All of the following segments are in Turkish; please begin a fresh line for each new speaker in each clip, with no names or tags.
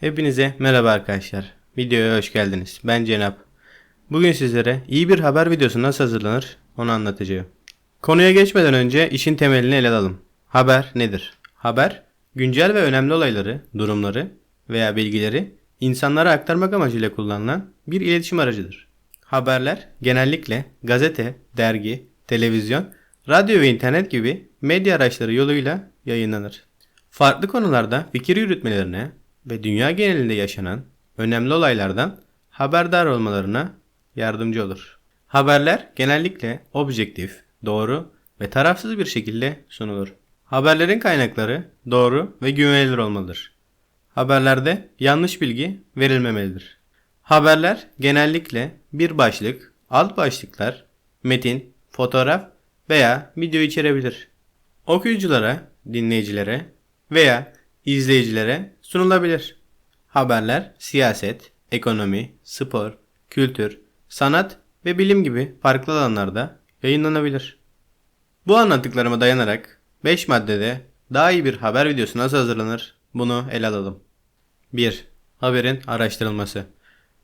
Hepinize merhaba arkadaşlar. Videoya hoş geldiniz. Ben Cenap. Bugün sizlere iyi bir haber videosu nasıl hazırlanır onu anlatacağım. Konuya geçmeden önce işin temelini ele alalım. Haber nedir? Haber, güncel ve önemli olayları, durumları veya bilgileri insanlara aktarmak amacıyla kullanılan bir iletişim aracıdır. Haberler genellikle gazete, dergi, televizyon, radyo ve internet gibi medya araçları yoluyla yayınlanır. Farklı konularda fikir yürütmelerine ve dünya genelinde yaşanan önemli olaylardan haberdar olmalarına yardımcı olur. Haberler genellikle objektif, doğru ve tarafsız bir şekilde sunulur. Haberlerin kaynakları doğru ve güvenilir olmalıdır. Haberlerde yanlış bilgi verilmemelidir. Haberler genellikle bir başlık, alt başlıklar, metin, fotoğraf veya video içerebilir. Okuyuculara, dinleyicilere veya izleyicilere sunulabilir. Haberler siyaset, ekonomi, spor, kültür, sanat ve bilim gibi farklı alanlarda yayınlanabilir. Bu anlattıklarıma dayanarak 5 maddede daha iyi bir haber videosu nasıl hazırlanır bunu ele alalım. 1. Haberin araştırılması.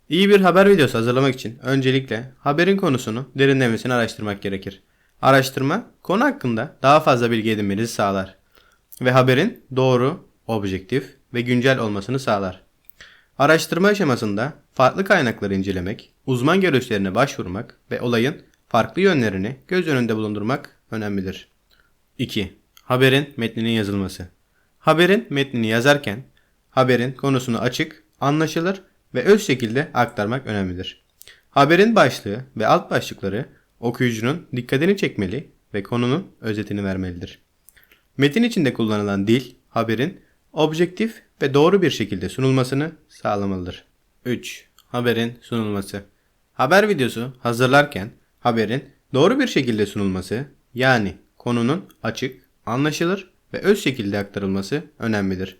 İyi bir haber videosu hazırlamak için öncelikle haberin konusunu derinlemesine araştırmak gerekir. Araştırma konu hakkında daha fazla bilgi edinmenizi sağlar ve haberin doğru, objektif ve güncel olmasını sağlar. Araştırma aşamasında farklı kaynakları incelemek, uzman görüşlerine başvurmak ve olayın farklı yönlerini göz önünde bulundurmak önemlidir. 2. Haberin metninin yazılması. Haberin metnini yazarken haberin konusunu açık, anlaşılır ve öz şekilde aktarmak önemlidir. Haberin başlığı ve alt başlıkları okuyucunun dikkatini çekmeli ve konunun özetini vermelidir. Metin içinde kullanılan dil haberin objektif ve doğru bir şekilde sunulmasını sağlamalıdır. 3. Haberin sunulması. Haber videosu hazırlarken haberin doğru bir şekilde sunulması yani konunun açık, anlaşılır ve öz şekilde aktarılması önemlidir.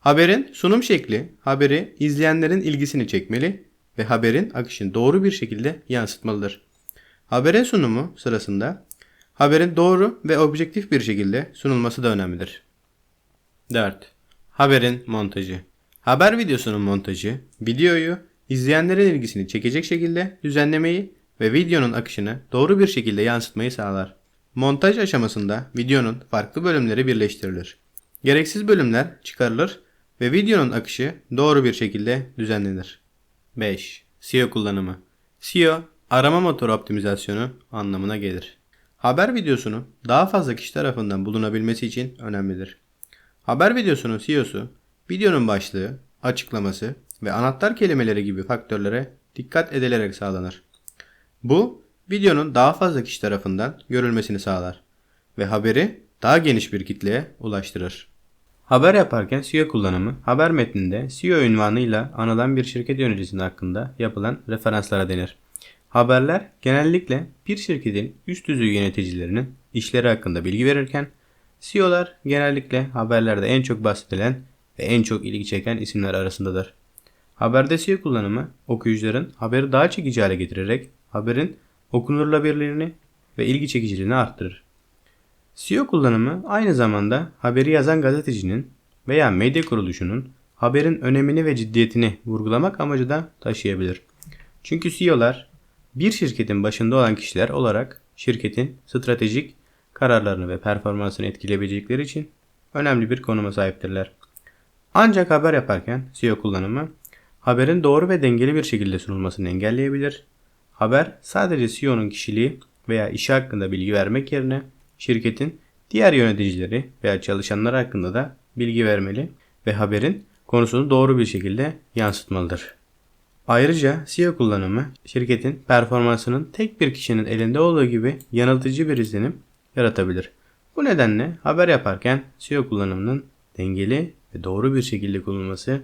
Haberin sunum şekli haberi izleyenlerin ilgisini çekmeli ve haberin akışını doğru bir şekilde yansıtmalıdır. Haberin sunumu sırasında haberin doğru ve objektif bir şekilde sunulması da önemlidir. 4. Haberin montajı. Haber videosunun montajı, videoyu izleyenlerin ilgisini çekecek şekilde düzenlemeyi ve videonun akışını doğru bir şekilde yansıtmayı sağlar. Montaj aşamasında videonun farklı bölümleri birleştirilir. Gereksiz bölümler çıkarılır ve videonun akışı doğru bir şekilde düzenlenir. 5. SEO kullanımı. SEO, arama motoru optimizasyonu anlamına gelir. Haber videosunun daha fazla kişi tarafından bulunabilmesi için önemlidir. Haber videosunun SEO'su, videonun başlığı, açıklaması ve anahtar kelimeleri gibi faktörlere dikkat edilerek sağlanır. Bu, videonun daha fazla kişi tarafından görülmesini sağlar ve haberi daha geniş bir kitleye ulaştırır. Haber yaparken SEO kullanımı, haber metninde SEO ünvanıyla anılan bir şirket yöneticisi hakkında yapılan referanslara denir. Haberler genellikle bir şirketin üst düzey yöneticilerinin işleri hakkında bilgi verirken, CEO'lar genellikle haberlerde en çok bahsedilen ve en çok ilgi çeken isimler arasındadır. Haberde SEO kullanımı okuyucuların haberi daha çekici hale getirerek haberin okunurlabilirliğini ve ilgi çekiciliğini arttırır. SEO kullanımı aynı zamanda haberi yazan gazetecinin veya medya kuruluşunun haberin önemini ve ciddiyetini vurgulamak amacı da taşıyabilir. Çünkü CEO'lar bir şirketin başında olan kişiler olarak şirketin stratejik kararlarını ve performansını etkileyebilecekleri için önemli bir konuma sahiptirler. Ancak haber yaparken SEO kullanımı haberin doğru ve dengeli bir şekilde sunulmasını engelleyebilir. Haber sadece CEO'nun kişiliği veya işi hakkında bilgi vermek yerine şirketin diğer yöneticileri veya çalışanlar hakkında da bilgi vermeli ve haberin konusunu doğru bir şekilde yansıtmalıdır. Ayrıca SEO kullanımı şirketin performansının tek bir kişinin elinde olduğu gibi yanıltıcı bir izlenim yaratabilir. Bu nedenle haber yaparken SEO kullanımının dengeli ve doğru bir şekilde kullanılması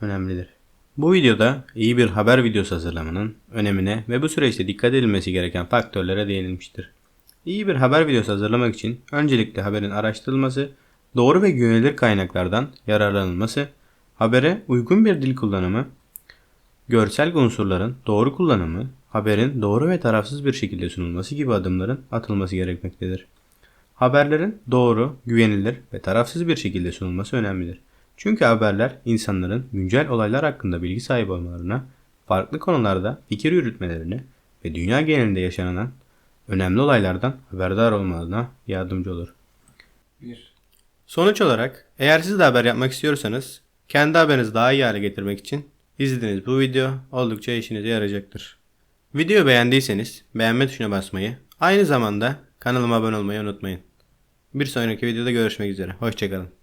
önemlidir. Bu videoda iyi bir haber videosu hazırlamanın önemine ve bu süreçte dikkat edilmesi gereken faktörlere değinilmiştir. İyi bir haber videosu hazırlamak için öncelikle haberin araştırılması, doğru ve güvenilir kaynaklardan yararlanılması, habere uygun bir dil kullanımı, görsel unsurların doğru kullanımı, haberin doğru ve tarafsız bir şekilde sunulması gibi adımların atılması gerekmektedir. Haberlerin doğru, güvenilir ve tarafsız bir şekilde sunulması önemlidir. Çünkü haberler insanların güncel olaylar hakkında bilgi sahibi olmalarına, farklı konularda fikir yürütmelerine ve dünya genelinde yaşanan önemli olaylardan haberdar olmalarına yardımcı olur.
1.
Sonuç olarak eğer siz de haber yapmak istiyorsanız kendi haberinizi daha iyi hale getirmek için izlediğiniz bu video oldukça işinize yarayacaktır. Videoyu beğendiyseniz beğenme tuşuna basmayı, aynı zamanda kanalıma abone olmayı unutmayın. Bir sonraki videoda görüşmek üzere. Hoşçakalın.